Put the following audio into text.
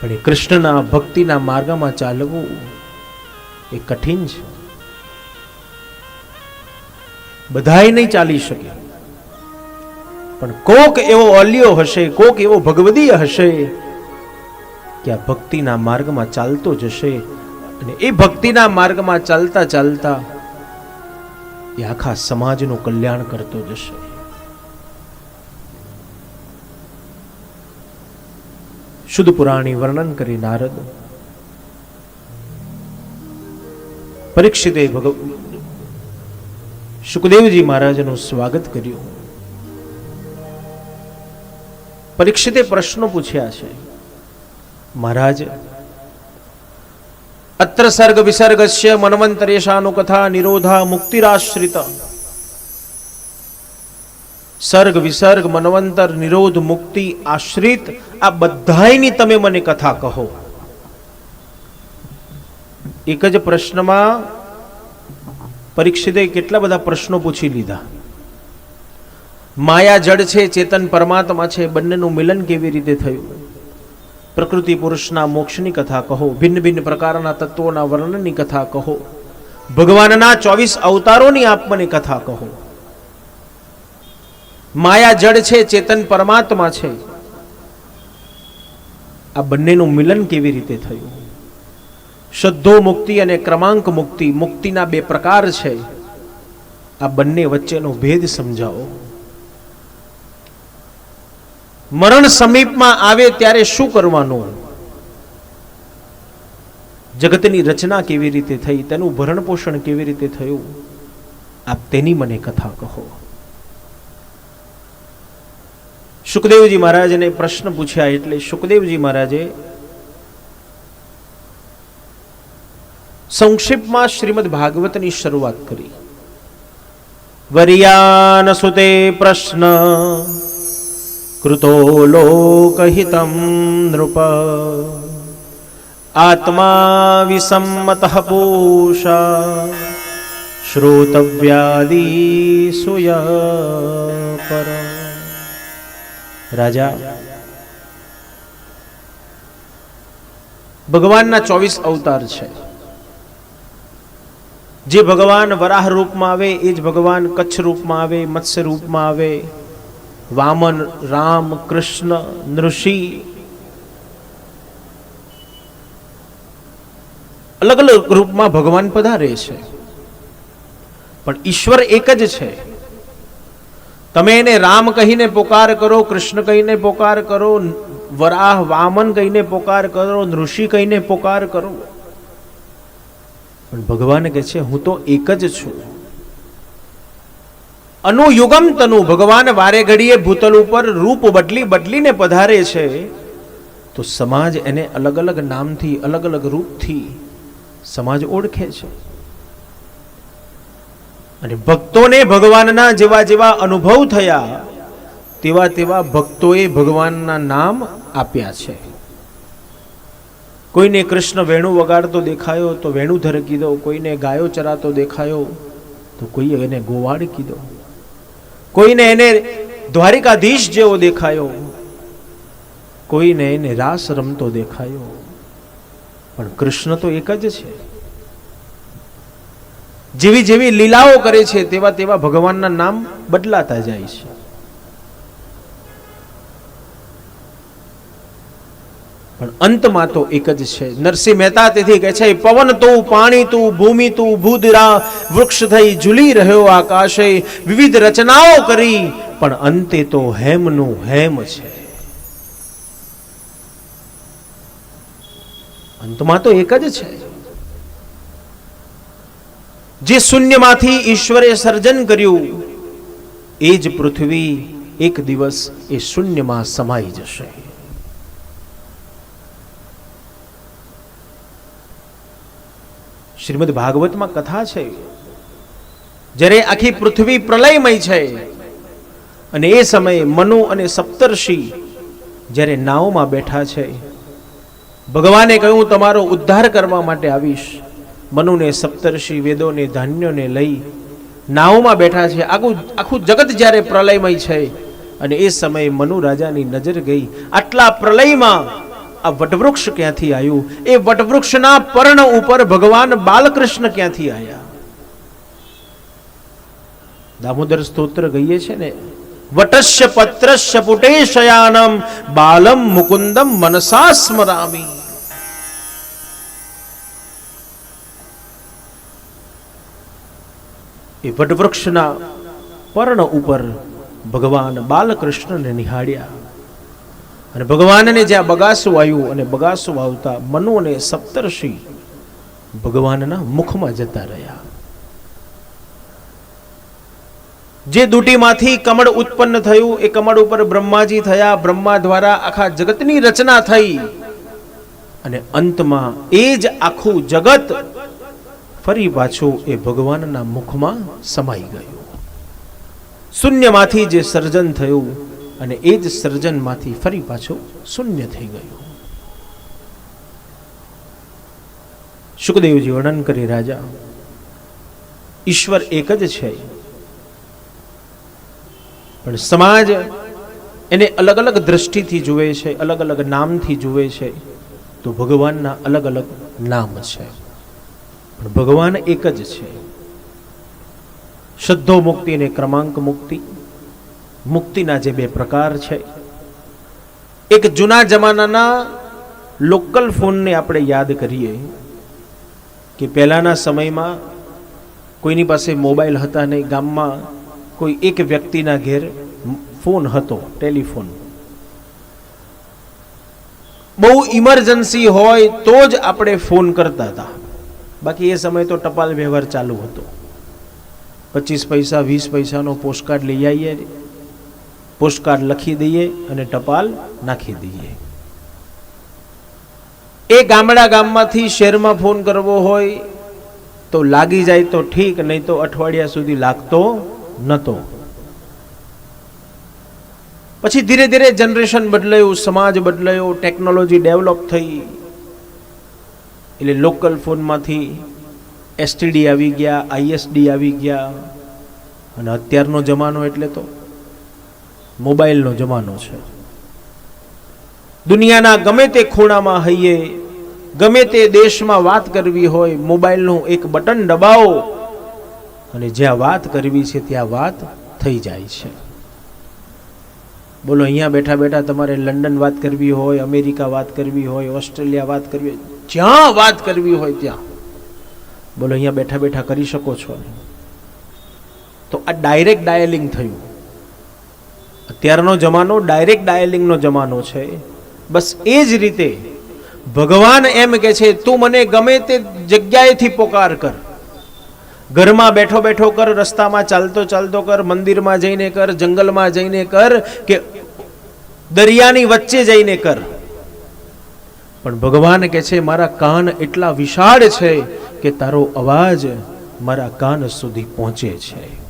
પણ એ કૃષ્ણના ભક્તિના માર્ગમાં ચાલવું એ કઠિન છે. બધાય નહીં ચાલી શકે. પણ કોક એવો ઓલિયો હશે, કોક એવો ભગવદીય હશે, કે આ ભક્તિના માર્ગમાં ચાલતો જશે અને એ ભક્તિના માર્ગમાં ચાલતા ચાલતા એ આખા સમાજનું કલ્યાણ કરતો જશે. શુદ્ધ પુરાણી વર્ણન કરી નારદ. પરીક્ષિતે સુખદેવજી મહારાજનું સ્વાગત કર્યું. પરીક્ષિતે પ્રશ્નો પૂછ્યા છે. મહારાજ, અત્ર સર્ગ વિસર્ગસ્ય મનવંતરેશાનું કથા નિરોધા મુક્તિરાશ્રિત. સર્ગ વિસર્ગ મનવંતર નિરોધ મુક્તિ આશ્રિત આ બધાની તમે મને કથા કહો. એક જ પ્રશ્નમાં પરીક્ષિતે કેટલા બધા પ્રશ્નો પૂછી લીધા. માયા જડ છે, ચેતન પરમાત્મા છે, બંનેનું મિલન કેવી રીતે થયું? પ્રકૃતિ પુરુષના મોક્ષની કથા કહો, ભિન્ન ભિન્ન પ્રકારના તત્વોના વર્ણનની કથા કહો, ભગવાનના ચોવીસ અવતારોની આપ મને કથા કહો. માયા જડ છે, ચેતન પરમાત્મા છે આ બંનેનું મિલન કેવી રીતે થયું? શ્રદ્ધો મુક્તિ અને ક્રમાંક મુક્તિ મુક્તિના બે પ્રકાર છે. આ બંને વચ્ચેનો ભેદ સમજાવો. મરણ સમીપમાં આવે ત્યારે શું કરવાનું? જગતની રચના કેવી રીતે થઈ? તેનું ભરણ પોષણ કેવી રીતે થયું? આપ તેની મને કથા કહો. સુખદેવજી મહારાજને પ્રશ્ન પૂછ્યા એટલે સુખદેવજી મહારાજે સંક્ષિપ્તમાં શ્રીમદ ભાગવતની શરૂઆત કરી. વરિયાન સુતે પ્રશ્ન, કૃતો લોકહિતમ નૃપ. આત્મા વિસંમત પૂષા. શ્રોતવ્યાદી સુય પર. રાજા. ભગવાનના ચોવીસ અવતાર છે. જે ભગવાન વરાહ રૂપમાં આવે, એ જ ભગવાન કચ્છ રૂપમાં આવે, મત્સ્ય રૂપમાં આવે. વામન, રામ, કૃષ્ણ, નૃષિ. અલગ અલગ રૂપમાં ભગવાન પધારે છે. પણ ઈશ્વર એક જ છે. તમે એને રામ કહીને પોકાર કરો, કૃષ્ણ કહીને પોકાર કરો, વરાહ વામન કહીને પોકાર કરો ઋષિ કહીને પોકાર કરો. પણ ભગવાન કહે છે, હું તો એક જ છું. અનુયુગમ તનુ ભગવાન વારે ઘડીએ ભૂતલ ઉપર રૂપ બદલી બદલીને પધારે છે, તો સમાજ એને અલગ અલગ નામથી, અલગ અલગ રૂપથી સમાજ ઓળખે છે. અને ભક્તોને ભગવાનના જેવા જેવા અનુભવ થયા, તેવા તેવા ભક્તોએ ભગવાનના નામ આપ્યા છે. કોઈને કૃષ્ણ વેણુ વગાડતો દેખાયો, તો વેણુધર કીધો, કોઈને ગાયો ચરાતો દેખાયો, તો કોઈએ એને ગોવાડ કીધો. કોઈને એને દ્વારિકાધીશ જેવો દેખાયો, કોઈને એને રાસ રમતો દેખાયો. પણ કૃષ્ણ તો એક જ છે. જેવી જેવી લીલાઓ કરે છે, તેવા તેવા ભગવાનના નામ બદલાતા જાય છે. પણ અંતમાં તો એક જ છે. નરસિંહ મહેતા તેથી કહે છે, પવન તું, પાણી તું, ભૂમિ તું, ભૂદરા, વૃક્ષ થઈ ઝૂલી રહ્યો આકાશે, વિવિધ રચનાઓ કરી, પણ અંતે તો હેમનું હેમ છે. અંતમાં તો એક જ છે. જે શૂન્યમાંથી ઈશ્વરે સર્જન કર્યું, એ જ પૃથ્વી એક દિવસ એ શૂન્યમાં સમાઈ જશે. શ્રીમદ ભાગવતમાં કથા છે, જ્યારે આખી પૃથ્વી પ્રલયમય છે, અને એ સમયે મનુ અને સપ્તર્ષિ જ્યારે નાવમાં બેઠા છે, ભગવાને કહ્યું, તમારો ઉદ્ધાર કરવા માટે આવીશ. મનુને, સપ્તર્ષિ વેદોને, ધાન્યોને લઈ નાવમાં બેઠા છે. આખું આખું જગત જ્યારે પ્રલયમય છે અને એ સમયે મનુ રાજાની નજર ગઈ. આટલા પ્રલયમાં આ વટવૃક્ષ ક્યાંથી આવ્યું? એ વટવૃક્ષના પર્ણ ઉપર ભગવાન બાલકૃષ્ણ ક્યાંથી આવ્યા? દામોદર સ્તોત્ર ગઈએ છે ને? વટસ્ય, પત્રસ્ય, પુટેશયાનમ, બાલમ મુકુંદમ મનસા સ્મરામી. એ વટવૃક્ષના પર્ણ ઉપર ભગવાન બાલકૃષ્ણને નિહાળ્યા. અને ભગવાનને જ્યાં બગાસું આવ્યું અને બગાસું આવતા મનુ સપ્તર્ષિ ભગવાનના મુખમાં જતા રહ્યા. જે દૂટીમાંથી કમળ ઉત્પન્ન થયું, એ કમળ ઉપર બ્રહ્માજી થયા. બ્રહ્મા દ્વારા આખા જગતની રચના થઈ. અને અંતમાં એ જ આખું જગત ફરી પાછું એ ભગવાનના મુખમાં સમાઈ ગયું. શૂન્યમાંથી જે સર્જન થયું અને એ જ સર્જનમાંથી ફરી પાછું શૂન્ય થઈ ગયું. સુખદેવજી વર્ણન કરી, રાજા, ઈશ્વર એક જ છે. પણ સમાજ એને અલગ અલગ દ્રષ્ટિથી જુએ છે, અલગ અલગ નામથી જુએ છે, તો ભગવાનના અલગ અલગ નામ છે. પણ ભગવાન એક જ છે. શુદ્ધો મુક્તિ અને ક્રમાંક મુક્તિ. મુક્તિના જે બે પ્રકાર છે. એક જૂના જમાનાના લોકલ ફોનને આપણે યાદ કરીએ કે પહેલાના સમયમાં કોઈની પાસે મોબાઈલ હતા નહીં, ગામમાં કોઈ એક વ્યક્તિના ઘેર ફોન હતો, ટેલિફોન. બહુ ઇમરજન્સી હોય તો જ આપણે ફોન કરતા હતા. બાકી એ સમય તો ટપાલ વ્યવહાર ચાલુ હતો. પચીસ પૈસા, વીસ પૈસાનો પોસ્ટકાર્ડ લઈ આવીએ પોસ્ટકાર્ડ લખી દઈએ અને ટપાલ નાખી દઈએ. એ ગામડા ગામમાંથી શહેરમાં ફોન કરવો હોય તો લાગી જાય તો ઠીક, નહીં તો અઠવાડિયા સુધી લાગતો નહોતો પછી ધીરે ધીરે જનરેશન બદલાયું, સમાજ બદલાયો ટેકનોલોજી ડેવલપ થઈ. એટલે લોકલ ફોનમાંથી એસટીડી આવી ગયા આઈએસડી આવી ગયા. અને અત્યારનો જમાનો એટલે તો મોબાઈલનો જમાનો છે. દુનિયાના ગમે તે ખૂણામાં હઈએ, ગમે તે દેશમાં વાત કરવી હોય, મોબાઈલનું એક બટન દબાવો અને જ્યાં વાત કરવી છે ત્યાં વાત થઈ જાય છે. બોલો, અહીંયા બેઠા બેઠા તમારે લંડન વાત કરવી હોય, અમેરિકા વાત કરવી હોય, ઓસ્ટ્રેલિયા વાત કરવી હોય જ્યાં વાત કરવી હોય ત્યાં. બોલો, અહીંયા બેઠા બેઠા કરી શકો છો. તો આ ડાયરેક્ટ ડાયલિંગ થયું. અત્યારનો જમાનો ડાયરેક્ટ ડાયલિંગનો જમાનો છે. બસ એ જ રીતે ભગવાન એમ કે છે, તું મને ગમે તે જગ્યાએથી પોકાર કર. ઘરમાં બેઠો બેઠો કર, રસ્તામાં ચાલતો ચાલતો કર, મંદિરમાં જઈને કર, જંગલમાં જઈને કર કે દરિયાની વચ્ચે જઈને કર. પણ ભગવાન કે છે, મારા કાન એટલા વિશાળ છે કે તારો અવાજ મારા કાન સુધી પહોંચે છે.